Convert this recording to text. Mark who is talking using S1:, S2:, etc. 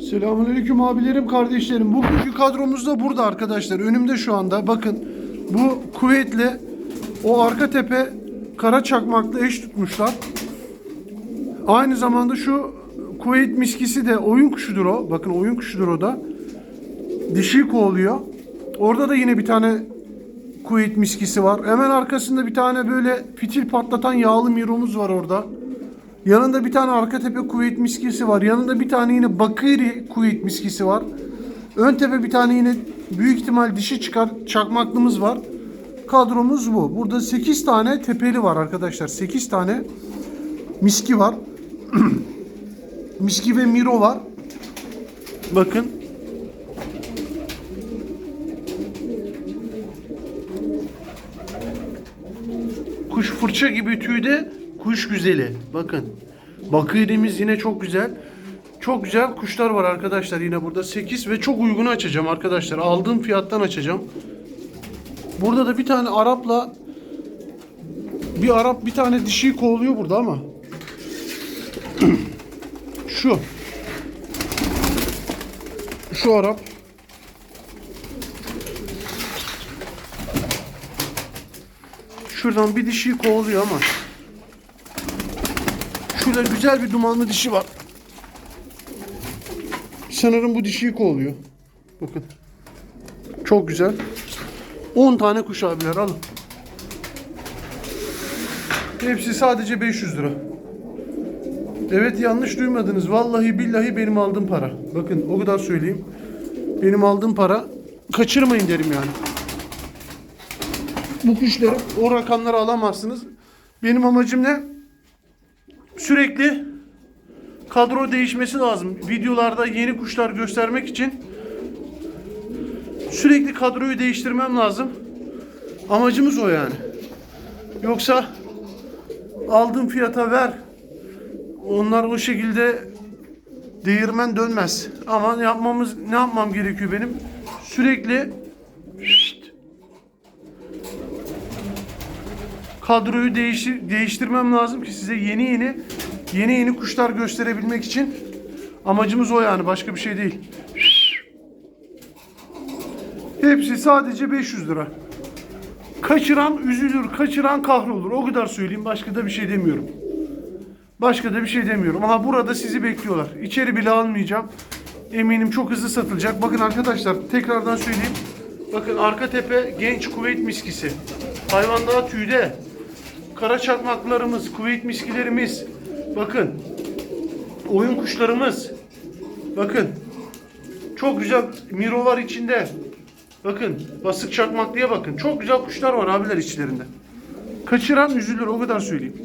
S1: Selamünaleyküm abilerim, kardeşlerim. Bugünkü kadromuz da burada arkadaşlar. Önümde şu anda. Bakın bu kuvvetle o arka tepe kara çakmakla eş tutmuşlar. Aynı zamanda şu kuvvet miskisi de oyun kuşudur o. Bakın oyun kuşudur o da. Dişi kovalıyor. Orada da yine bir tane kuvvet miskisi var. Hemen arkasında bir tane böyle fitil patlatan yağlı miromuz var orada. Yanında bir tane arka tepe kuvvet miskisi var. Yanında bir tane yine bakiri kuvvet miskisi var. Ön tepe bir tane yine büyük ihtimal dişi çıkar çakmaklımız var. Kadromuz bu. Burada 8 tane tepeli var arkadaşlar. 8 tane miski var. miski ve miro var. Bakın. Kuş fırça gibi tüyde kuş güzeli. Bakın. Bakırimiz yine çok güzel. Çok güzel kuşlar var arkadaşlar yine burada 8 ve çok uygunu açacağım arkadaşlar. Aldığım fiyattan açacağım. Burada da bir tane Arap'la bir Arap bir tane dişiyi kovalıyor burada ama. Şu. Şu Arap. Şuradan bir dişiyi kovalıyor ama. Şurada güzel bir dumanlı dişi var. Sanırım bu dişiyi kovalıyor. Bakın. Çok güzel. 10 tane kuş abiler alın. Hepsi sadece 500 lira. Evet yanlış duymadınız. Vallahi billahi benim aldığım para. Bakın o kadar söyleyeyim. Benim aldığım para kaçırmayın derim yani. Bu kuşları o rakamları alamazsınız. Benim amacım ne? Sürekli kadro değişmesi lazım. Videolarda yeni kuşlar göstermek için sürekli kadroyu değiştirmem lazım. Amacımız o yani. Yoksa aldığım fiyata ver. Onlar o şekilde değirmen dönmez. Ama yapmamız ne yapmam gerekiyor benim? Sürekli kadroyu değiştir değiştirmem lazım ki size yeni yeni yeni yeni kuşlar gösterebilmek için amacımız o yani başka bir şey değil. Hepsi sadece 500 lira. Kaçıran üzülür, kaçıran kahrolur. O kadar söyleyeyim. Başka da bir şey demiyorum. Başka da bir şey demiyorum. Ama burada sizi bekliyorlar. İçeri bile almayacağım. Eminim çok hızlı satılacak. Bakın arkadaşlar tekrardan söyleyeyim. Bakın arka tepe genç kuvvet miskisi. Hayvan daha tüyde. Kara çakmaklarımız, kuvvet miskilerimiz. Bakın. Oyun kuşlarımız. Bakın. Çok güzel miro var içinde. Bakın basık çakmaklıya bakın. Çok güzel kuşlar var abiler içlerinde. Kaçıran üzülür o kadar söyleyeyim.